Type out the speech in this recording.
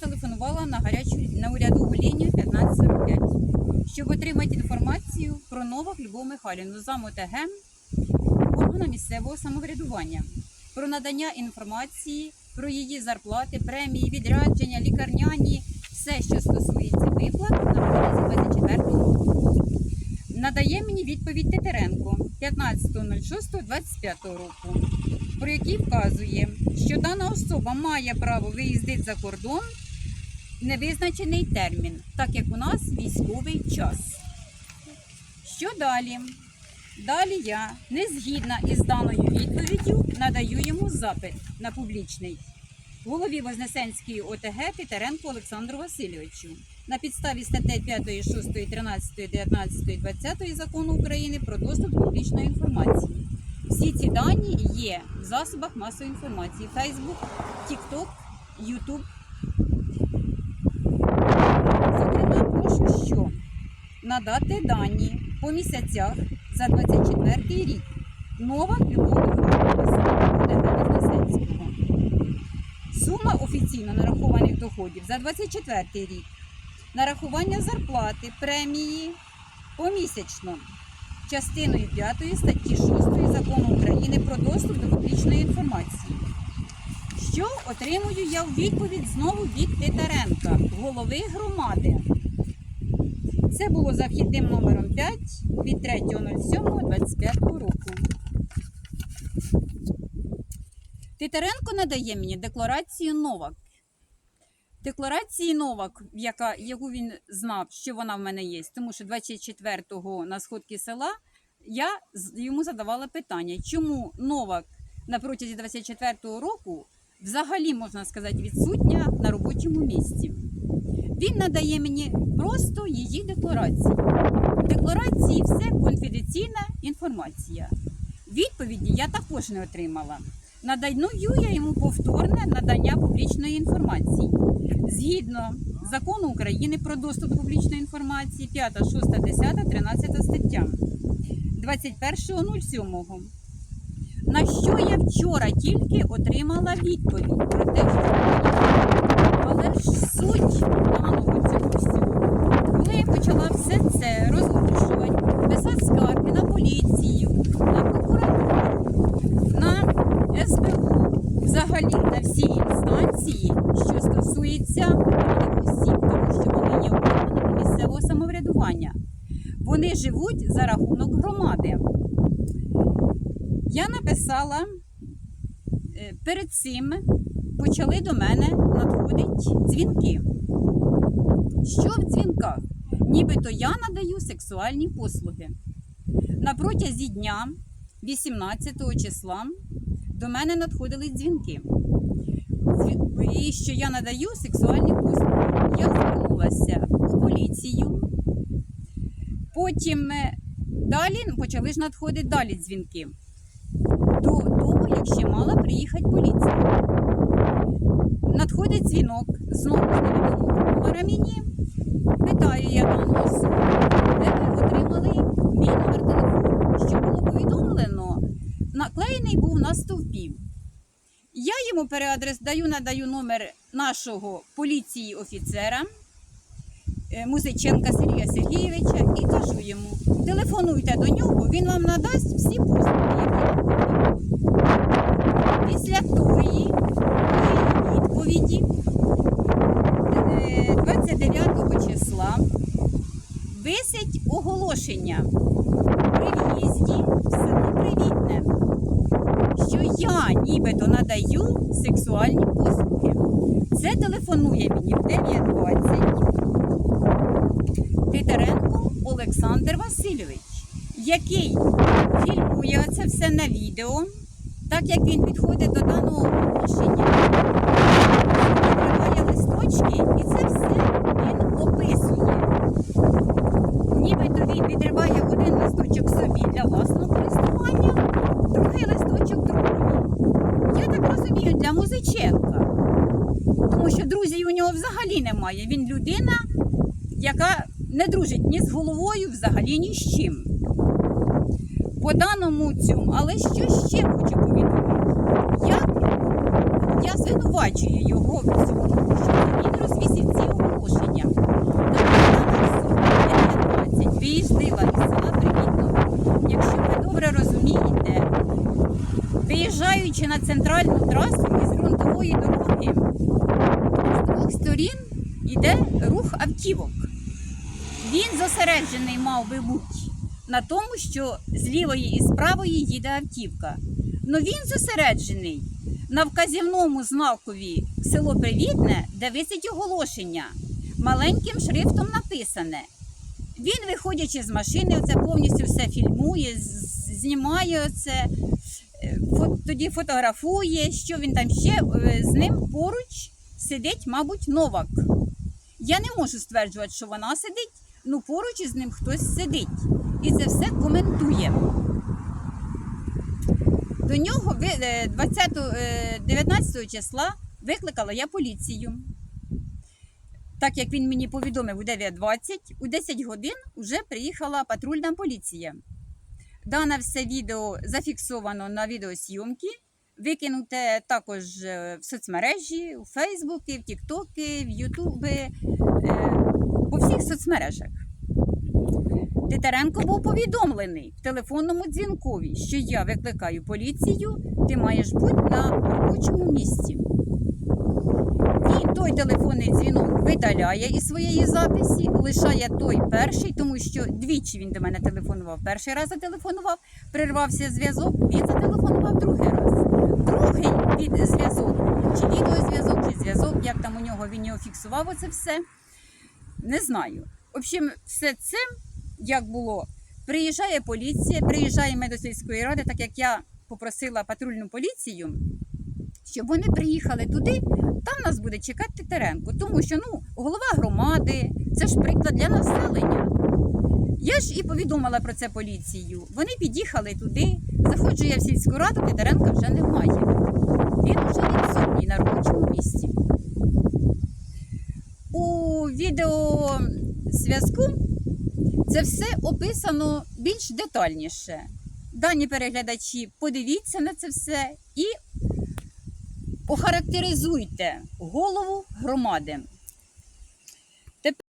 зателефонувала на гарячу на урядову лінію 1545, щоб отримати інформацію про Новак Любов Михайлівну зам ОТГ органу місцевого самоврядування, про надання інформації про її зарплати, премії, відрядження, лікарняні, все, що стосується виплат на протязі 24 року. Надає мені відповідь Тетеренко 15.06.25 року, про який вказує, що дана особа має право виїздити за кордон невизначений термін, так як у нас військовий час. Що далі? Далі я, не згідна із даною відповіддю, надаю йому запит на публічний голові Вознесенської ОТГ Титеренко Олександру Васильовичу на підставі статей 5, 6, 13, 19, 20 закону України про доступ до публічної інформації. Всі ці дані є в засобах масової інформації: Facebook, TikTok, YouTube. Надати дані по місяцях за 24 рік. Нова Михайлівна Вознесенського. Сума офіційно нарахованих доходів за 24 рік. Нарахування зарплати, премії помісячно. Частиною 5 статті 6 закону України про доступ до публічної інформації. Що отримую я у відповідь знову від Титаренка, голови громади. Це було за вхідним номером 5 від 3.07.25 року. Титаренко надає мені декларацію Новак. Декларації Новак, яка, яку він знав, що вона в мене є, тому що 24-го на сходки села я йому задавала питання, чому Новак на протязі 24-го року взагалі, можна сказати, відсутня на робочому місці. Він надає мені просто її декларацію. В декларації все конфіденційна інформація. Відповіді я також не отримала. Надаю я йому повторне надання публічної інформації. Згідно закону України про доступ до публічної інформації 5, 6, 10, 13 стаття 21.07. На що я вчора тільки отримала відповідь про те, що але ж суть даного цього всього. Коли я почала все це розголошувати, писати скарги на поліцію, на прокуратуру, на СБУ, взагалі на всі інстанції, що стосується осіб, тому що вони є органами місцевого самоврядування. Вони живуть за рахунок громади. Я написала е, перед цим почали до мене надходити дзвінки. Що в дзвінках? Нібито я надаю сексуальні послуги. На протязі дня, 18 числа, до мене надходили дзвінки. І що я надаю сексуальні послуги. Я звернулася у поліцію. Потім е, далі почали ж надходити далі дзвінки. До того, як ще мала приїхати поліція. Надходить дзвінок знову з невідомого номера мені. Питаю я дану особу, де ви отримали мій номер телефону, повідомлено, наклеєний був на стовпі. Я йому переадрес даю, надаю номер нашого поліції офіцера е, Музиченка Сергія Сергійовича і кажу йому: телефонуйте до нього, він вам надасть всі послуги. Після тої відповіді е, 29 числа висить оголошення при в'їзді в село Привітне, що нібито надаю сексуальні послуги. Це телефонує мені в 9.20 Титаренко Олександр Васильович, який фільмує це все на відео, так як він підходить до даного оголошення, відкриває листочки, і це все він описує. Нібито він відриває один листочок собі для власного Кириченка. Тому що друзів у нього взагалі немає. Він людина, яка не дружить ні з головою, взагалі ні з чим. По даному цьому, але що ще хочу повідомити? Як я звинувачую його в цьому, що він розвісив ці оголошення. На 20 виїздила із села Привітного. Якщо ви добре розумієте, виїжджаючи на центральну трасу із дороги, з двох сторін йде рух автівок. Він зосереджений мав би бути на тому, що з лівої і з правої їде автівка. Ну він зосереджений на вказівному знакові село Привітне, де висить оголошення. Маленьким шрифтом написане. Він, виходячи з машини, це повністю все фільмує, знімає це, тоді фотографує, що він там ще е, з ним поруч сидить, мабуть, Новак. Я не можу стверджувати, що вона сидить, ну поруч із ним хтось сидить. І це все коментує. До нього е, 20, е, 19 числа викликала я поліцію. Так як він мені повідомив у 9.20, у 10 годин вже приїхала патрульна поліція. Дане все відео зафіксовано на відеосйомки, викинуте також е, в соцмережі, у Фейсбуки, в Тіктоки, в Ютуби, е, по всіх соцмережах. Титаренко був повідомлений в телефонному дзвінкові, що я викликаю поліцію, ти маєш бути на робочому місці. Той телефонний дзвінок видаляє із своєї записі, лишає той перший, тому що двічі він до мене телефонував. Перший раз зателефонував, прервався зв'язок, він зателефонував другий раз. Другий від зв'язок, чи відеозв'язок, чи зв'язок, як там у нього він його фіксував оце все. Не знаю. В общем, все це як було. Приїжджає поліція, приїжджає ми до сільської ради, так як я попросила патрульну поліцію, щоб вони приїхали туди, там нас буде чекати Титеренко. Тому що ну, голова громади, це ж приклад для населення. Я ж і повідомила про це поліцію. Вони під'їхали туди. Заходжу я в сільську раду, Титаренка вже немає. Він вже відсутній на робочому місці. У відеозв'язку це все описано більш детальніше. Дані переглядачі, подивіться на це все і охарактеризуйте голову громади.